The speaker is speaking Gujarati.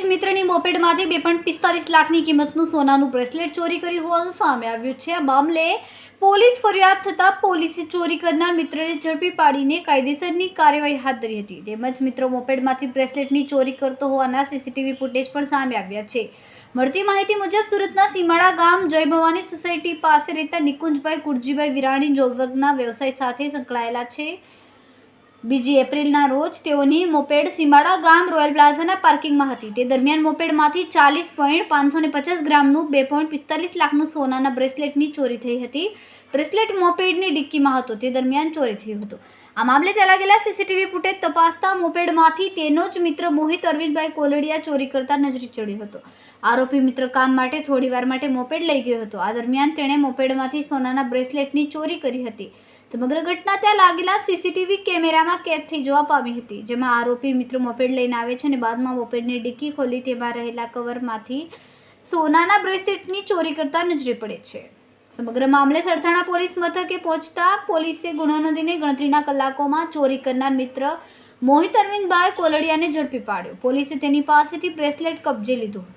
જ મિત્રની મોપેડમાંથી બે પોઈન્ટ પિસ્તાલીસ લાખની કિંમતનું સોનાનું બ્રેસલેટ ચોરી કરી હોવાનું સામે આવ્યું છે. આ મામલે પોલીસ ફરિયાદ થતાં પોલીસે ચોરી કરનાર મિત્રને ઝડપી પાડીને કાયદેસરની કાર્યવાહી હાથ ધરી હતી. તેમજ મિત્રો મોપેડમાંથી બ્રેસલેટની ચોરી કરતો હોવાના સીસીટીવી ફૂટેજ પણ સામે આવ્યા છે. મળતી માહિતી મુજબ સુરતના સીમાડા ગામ જય ભવાની સોસાયટી પાસે રહેતા નિકુંજભાઈ કુરજીભાઈ વિરાણી જોબ વર્ગના વ્યવસાય સાથે સંકળાયેલા છે. બીજી એપ્રિલના રોજ તેઓની મોપેડ સીમાડા ગામ રોયલ પ્લાઝાના પાર્કિંગમાં હતી. તે દરમિયાન મોપેડમાંથી ચાલીસ પોઈન્ટ પાંચસો ને પચાસ ગ્રામનું બે પોઈન્ટ પિસ્તાલીસ લાખનું સોનાના બ્રેસલેટની ચોરી થઈ હતી. બ્રેસલેટ મોપેડની ડિક્કીમાં હતો. તે દરમિયાન ચોરી થયું હતું. આ મામલે ત્યાં લાગેલા સીસીટીવી ફૂટેજ તપાસતા મોપેડમાંથી તેનો જ મિત્ર મોહિત અરવિંદભાઈ કોલડિયા ચોરી કરતા નજરે ચડ્યો હતો. આરોપી મિત્ર કામ માટે થોડીવાર માટે મોપેડ લઈ ગયો હતો. આ દરમિયાન તેણે મોપેડમાંથી સોનાના બ્રેસલેટની ચોરી કરી હતી. સમગ્ર ઘટના ત્યાં લાગેલા સીસીટીવી કેમેરામાં કેદ થઈ જોવા પામી હતી, જેમાં આરોપી મિત્રો મોપેડ લઈને આવે છે અને બાદમાં મોપેડની ડિક્કી ખોલી તેમાં રહેલા કવરમાંથી સોનાના બ્રેસલેટની ચોરી કરતા નજરે પડે છે. સમગ્ર મામલે સરથાણા પોલીસ મથકે પહોંચતા પોલીસે ગુનો નોંધીને ગણતરીના કલાકોમાં ચોરી કરનાર મિત્ર મોહિત અરવિંદભાઈ કોલડિયાને ઝડપી પાડ્યો. પોલીસે તેની પાસેથી બ્રેસલેટ કબજે લીધું